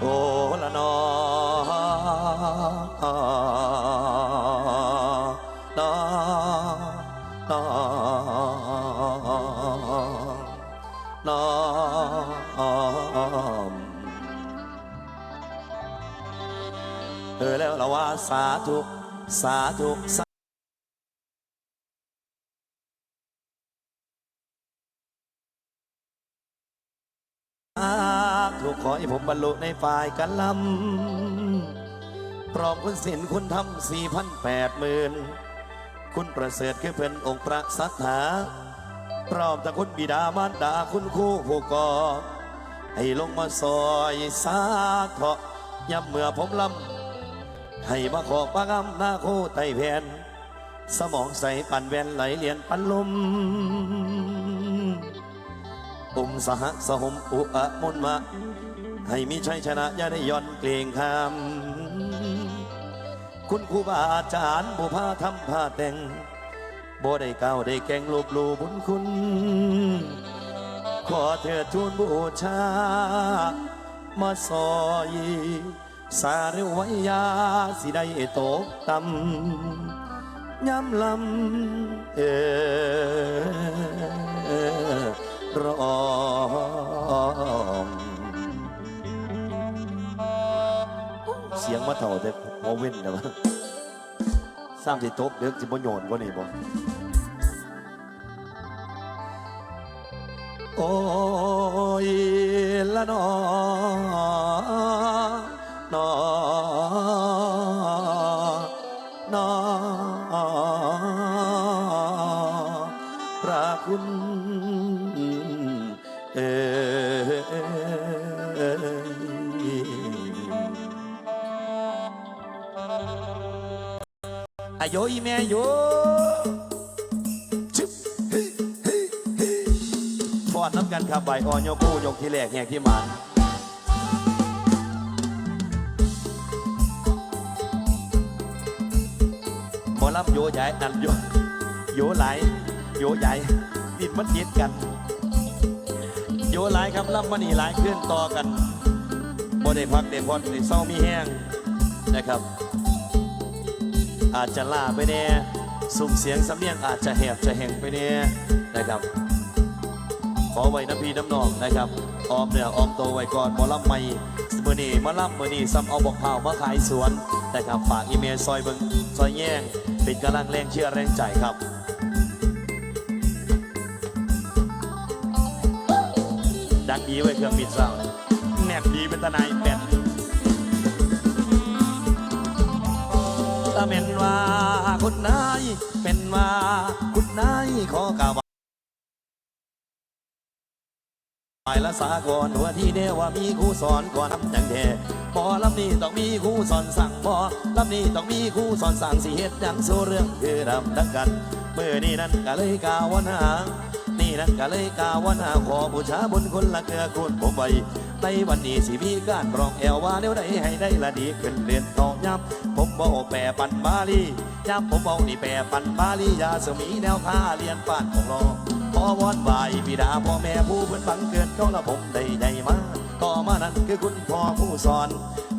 โอละนอนอนอนอมเออแล้วเราว่าสาธุสาธุสา อให้ผมบรรลุในฝ่ายกันลำพร้อมคุณสินคุณทำสี่พันแปดหมื่นคุณประเสริฐคือเป็นองค์พระสัทธาพร้อมทั้งคุณบิดามารดาคุณครูผู้ก่อให้ลงมาซอยสาเถาะย้ำเมื่อผมลำให้มาขอกปากำหน้าโคไตแผ่นสมองใสปั่นแวนไหลเลียนปันลมอุมสหสหมอุอะมุนมา ให้มีชัยชนะอย่าได้ย่อนเกรงคำคุณครูบาอาจารย์บุพาทำผ้าแต่งบ่ได้ก้าวได้แกงลบหลูบุญคุณ ขอเถิดทูลบูชา มาซอยสาเรววยาสิได้ตกต่ำย้ำลำเออ แต่หัวเว้นนะวะสร้างสิตกเด็กสิบ่โยนกว่านี่บ่โอ้ยละนอนอนอพระคุณ อายุอีแม่อยู่ฟอดน้ำกันครับใบออนโยกูยกที่แรกแหกที่มันหมอลำโยใหญ่นั่นโยโยไหลายโยใหญ่ดินมันติดกัน โยหลายครับลำมันนี่หลายขึ้นต่อกันบ่ได้พักเด็พอนได้เศร้ามีแห้งนะครับ อาจจะล่าไปแน่สุ่มเสียงสำเนียงอาจจะแหบจะแหงไปแน่นะครับ ขอไว้น้ำพีน้ำนองนะครับออมเนี่ยออมโตไว้ก่อนมอลำไม่มือนี่มาล่ำมือนี่ซ้ำเอาบอกเผาวมาขายสวนนะครับฝากอีเมลซอยเบิงซอยแย่งเป็นกำลังแรงเชื่อแรงใจครับดังดีไว้เครื่องบินเราแนบดีเป็นตนายแปด เป็นว่าคุณนายขอกล่าวไปละสากลหัวที่เดียว่ามีครูสอนก่อนทำอย่างแท้พอลำนี้ต้องมีครูสอนสั่งพอลำนี้ต้องมีครูสอนสั่งสิเหตุย่างสู้เรื่องคือดำดังกันเมื่อนี้นั้นก็เลยกาววันหานี่นั้นก็เลยกาววันหาขอบูชาบุญคุณละเกือคุณผมไว้ในวันนี้สิมีการร้องแอวว่าเดี๋ยวใดให้ได้ละดีขึ้นเรียนทองย้ำผมบอกแปรปันบาลีย้ำผมบอกนี่แปรปันบาลียาสมีแนวผ้าเรียนป้านของรอขอวอนบายบิดาพ่อแม่ผู้เพื่อนบังเกิดเขาละผมได้ใหญ่มาต่อมานั้นคือคุณพ่อผู้สอน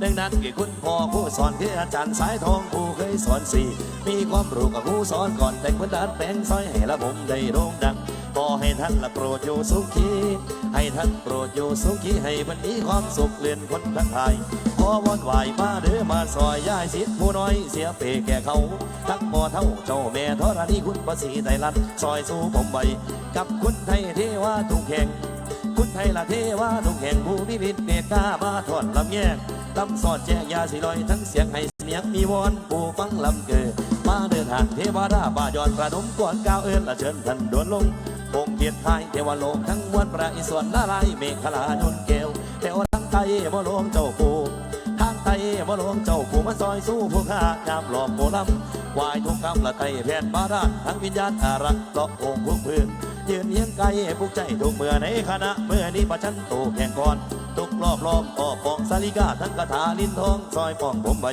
ดังนั้นคือคุณพ่อผู้สอนคืออาจารย์สายทองผู้เคยสอนสี่มีความรู้กับผู้สอนก่อนแต่งพื้นดัดแปลงซอยให้ละผมได้โด่งดังขอให้ท่านละโปรดอยู่สุขี ให้ท่านโปรดอยู่สุขีให้มันมีความสุขเลื่อนคนทั้งไทยขอวอนไหวมาเด้อมาซอยย่ายสิทธิ์ผู้น้อยเสียเปแก่เขา ทั้งพ่อเท่าเจ้าแม่ธรณีคุณภาษีไทยรัฐซอยสู้ผมไปกับคุณไทยเทวาทุกแห่งคุณไทยละเทวาทุกแห่งผู้พิพิธเมตตามาทอดลำแยกลำสอดแจกยาสีลอยทั้งเสียงให้เสียงมีวอนผู้ฟังลำเกิด มาเดินทางเทวดาบายอนประดมก่อนก้าวเอิญละเชิญท่านดวนลงคงเกียรติไทยเทวโลกทั้งมวลประอิศวรนาลายเมฆลานุนเกลเทวทั้งไตบ่ลงเจ้าปู่ทางไตบ่ลงเจ้าผู้มาซอยสู้ผู้ข้ายามหลอกโบลำวายทุกคำละไตแผ่นบาดาทั้งวิญญาณอารักหลอกองค์ผู้พื้นยืนเยียงไกลผูกใจทุกเมื่อในคณะเมื่อนี้ประชันโตแข่งก่อน ทุกรอบรอบออกปองสาลิกาทั้งคาถาลิ้นทองซอยปองผมใบ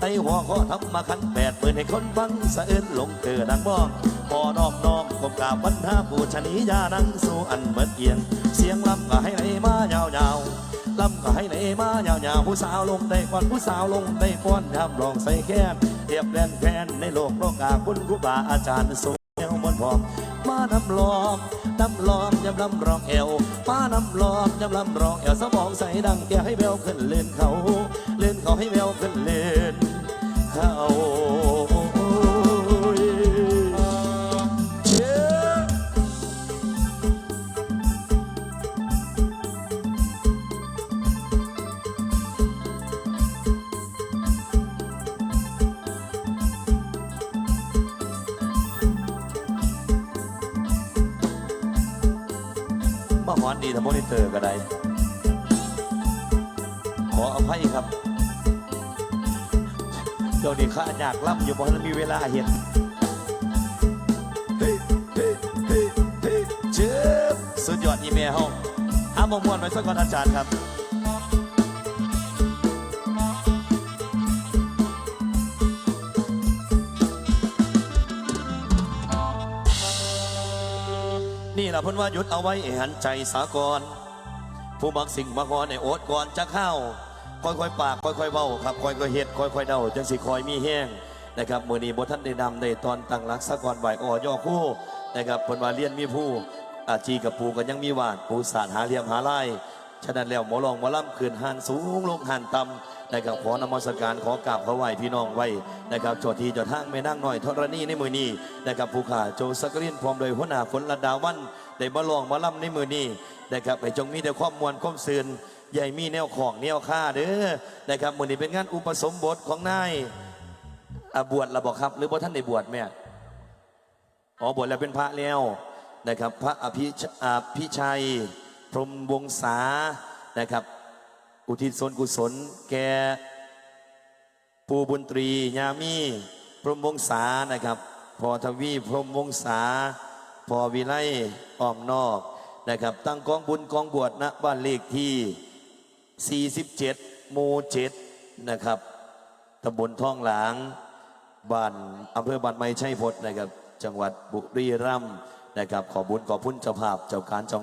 ไตหัวข้อทำมาคันแปดเปิดให้คนฟังสะเอื้นลงเกิดดังบ้องพอนอบน้อมกบกราบวันท่าปูชนียานังสู่อันเบิดเอียง เสียงลำก็ให้ไหลมายาวๆลำก็ให้ไหนมายาวๆผู้สาวลงได้ก่อนผู้สาวลงได้ป้อนครับลองใส่แค้นเทียบแลนแฟนในโลกโลกาคุณครูบาอาจารย์สูงเอวบนพร้อม มานำลอมนำลอมยำลำรองเอวมานำลอมยำลำรองเอวสมองใสดังแกให้แววขึ้นเล่นเขา เล่นเขาให้แววขึ้นเล่นเขา มาหอนดีทำโมนิเตอร์ก็ได้ขออภัยครับเดี๋ยวนี้ข้าอยากล่ำอยู่เพราะมันมีเวลาเห็นเฮ้ยเฮ้ยเฮ้ยเฮ้ยเจ็บสุดยอดอีเมลห้องห้ามมวนไว้สักก่อนอาจารย์ครับ ละเพิ่นว่าหยุดเอาไว้ให้หันใจสากรผู้มักสิ่งมักงอนในโอดก่อนจะเข้าค่อยๆปากค่อยๆเว้าครับค่อยๆเฮ็ดค่อยๆเดาจังสิคอยมีแห้งนะครับมื้อนี้บ่ทันได้นำได้ตอนตั้งหลักสะก่อนไหวอ่อย่อคู่นะครับเพิ่นว่าเรียนมีผู้อาจีกับปูก็ยังมีวาดปูสารหาเหลี่ยมหาไล่ ฉะนั้นแล้วหมอลองหมอล่ำขึ้นหันสูงลงหันต่ำนะครับขอนมัสการขอกราบพระไหวพี่น้องไว้นะครับจทย์ที่เจดทางแม่นั่งหน่อยธรณีในมือนี้นะครับผู้ข่าโจสักรินพร้อมโดยหัวหน้าฝนระดาวันได้มาลองมาล่ำในมือนี้นะครับให้จงมีแต่ความมวลความซื่นใหญ่มีแนวของแนวค่าเด้อนะครับมือนี้เป็นงานอุปสมบทของนายอบวชระบอกครับ หรือว่าท่านได้บวชแม่อ๋อบวชแล้วเป็นพระแล้วนะครับ พระอภิอภิชัย พรมวงศานะครับ อุทิศส่วนกุศล แก่ปูบุญตรียามีพรมวงศานะครับ พอทวีพรมวงศาพอวิไลอ้อมนอกนะครับ ตั้งกองบุญกองบวชณบ้านเลขที่ 47หมู่7นะครับตำบลท่องหลางบ้านอำเภอบ้านไม้ชัยพจน์นะครับ จังหวัดบุรีรัมย์นะครับ ขอบุญขอพุ่นเจ้าภาพเจ้าการเจ้า